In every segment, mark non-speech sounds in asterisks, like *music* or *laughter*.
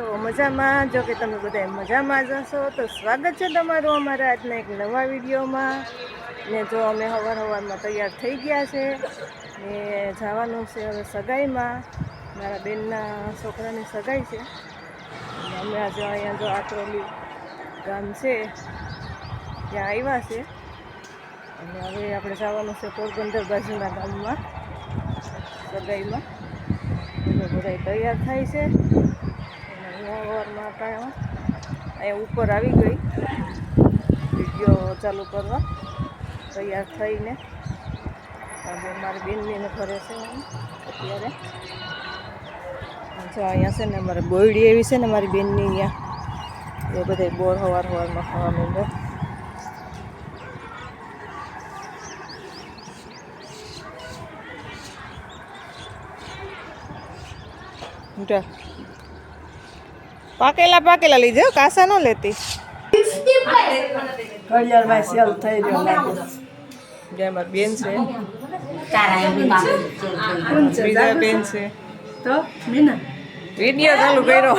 તો મજામાં. જો કે તમે બધા મજામાં જ હશો, તો સ્વાગત છે તમારું અમારા આજના એક નવા વિડીયોમાં. ને જો અમે હવાર હવારમાં તૈયાર થઈ ગયા છે, ને જવાનું છે હવે સગાઈમાં. મારા બેનના છોકરાની સગાઈ છે. અમે આજે અહીંયા જો આત્રોલી ગામ છે, ત્યાં આવ્યા છે. અને હવે આપણે જવાનું છે પોરબંદર બાજુના ગામમાં, સગાઈમાં. બધા તૈયાર થાય છે. સવારમાં કાંઈ અહીંયા ઉપર આવી ગઈ. વીડિયો ચાલુ કરવા. તૈયાર થઈને. કે મારી બેનની ઘરે છે અત્યારે. જો અહીંયા છે ને મારે બોયડી એવી છે ને મારી બેનની અહીંયા. એ બધા બોર સવાર સવારમાં ખાવા માંડે જા. પાકેલા પાકેલા લીધે કાસા ન લેતી. ઘડિયાળમાં સેલ થઈ લાગે. મારી બેન છે. બીજા બેન છે. તો મીના? વીડિયો ચાલુ કર્યો.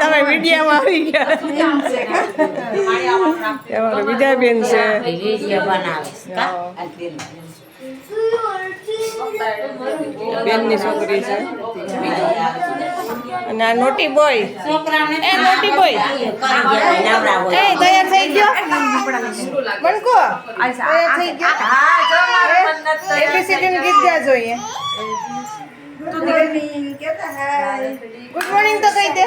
તમે વિડીયોમાં આવી ગયા. બીજા બેન છે. બેનની છોકરી છે. અને નોટી બોય. Naughty boy. તૈયાર થઈ ગયો. બનકો તૈયાર જોઈએ. ગુડ મોર્નિંગ તો કહી દે.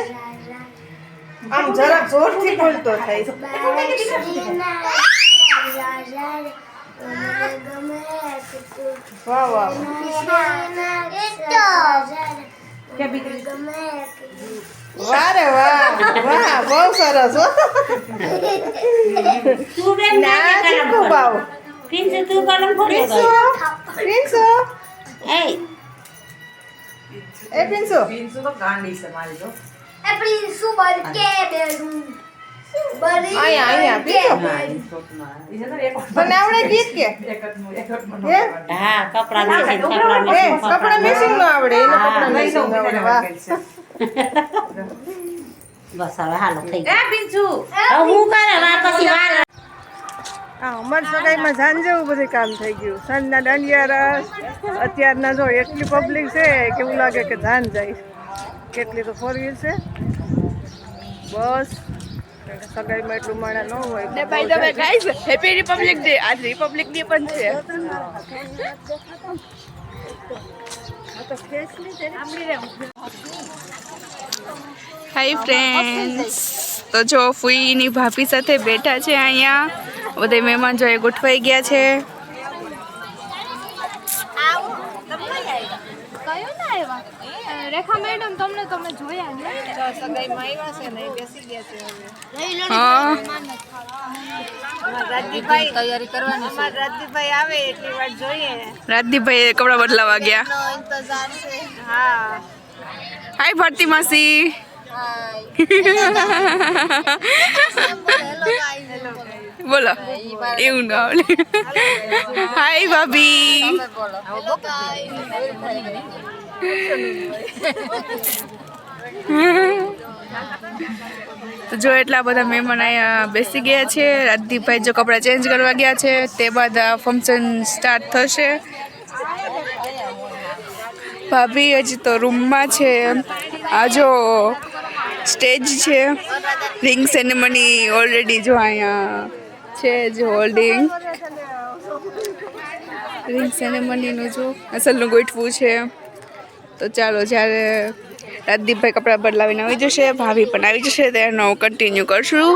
આમ જરાક જોરથી બોલતો થાય. વાહ વાહ વાહ. વાહ વાહ. બહુ સરસ હો. તું બેન ના ચીકુ બાવ? પ્રિન્સ તું કલમ ફોડી પ્રિન્સો પ્રિન્સો એ એ પ્રિન્સો. અહીંયા તો પ્રિન્સો છે મારી તો. કે હે? હા કપડા કપડા એ નો આવડે કપડા મેચિંગ આવડે બસ હવે હાલો થઈ ગયા. હું કરે? પછી વાર હા, અમારી સગાઈમાં જેવું બધું કામ થઈ ગયું. સાંજના દાંડિયા રસ, અત્યારના જો એટલી પબ્લિક છે કે એવું લાગે કે જાન જાય. કેટલી તો ફોર વ્હીલ છે. બસ, સગાઈમાં એટલું માણા ન હોય. ને રિપબ્લિક ડે પણ છે. હાય ફ્રેન્ડ્સ તો જો ફૂઈની ભાભી સાથે બેઠા છે અહીંયા. બધા મહેમાન જો એ ગોઠવાઈ ગયા છે. કયું ના આવ્યા રેખા મેડમ તમને તમે જોયા ને સગાઈમાં આવ્યા છે ને એ બેસી ગયા છે હવે. હા. અમારા રાજદીપભાઈ કરવાની અમારા આવે એટલી વાર જોઈએ. રાજદીપભાઈ કપડા બદલાવા ગયા. નો ઇંતજાર છે. હા. હાય ભારતી માસી *laughs* બોલો એવું ના આવડે હાય ભાભી તો જો એટલા બધા મહેમાન અહીંયા બેસી ગયા છે રાજદીપભાઈ જો કપડાં ચેન્જ કરવા ગયા છે તે બાદ આ ફંક્શન સ્ટાર્ટ થશે ભાભી હજી તો રૂમમાં છે આ જો સ્ટેજ છે રિંગ સેરેમની ઓલરેડી જો અહીંયા છે જ હોલ્ડિંગ રિંગ સેરેમનીનું જો અસલનું ગોઠવું છે. તો ચાલો જ્યારે રાજદીપભાઈ કપડાં બદલાવીને આવી જશે, ભાભી પણ આવી જશે તેનો કન્ટિન્યુ કરશું.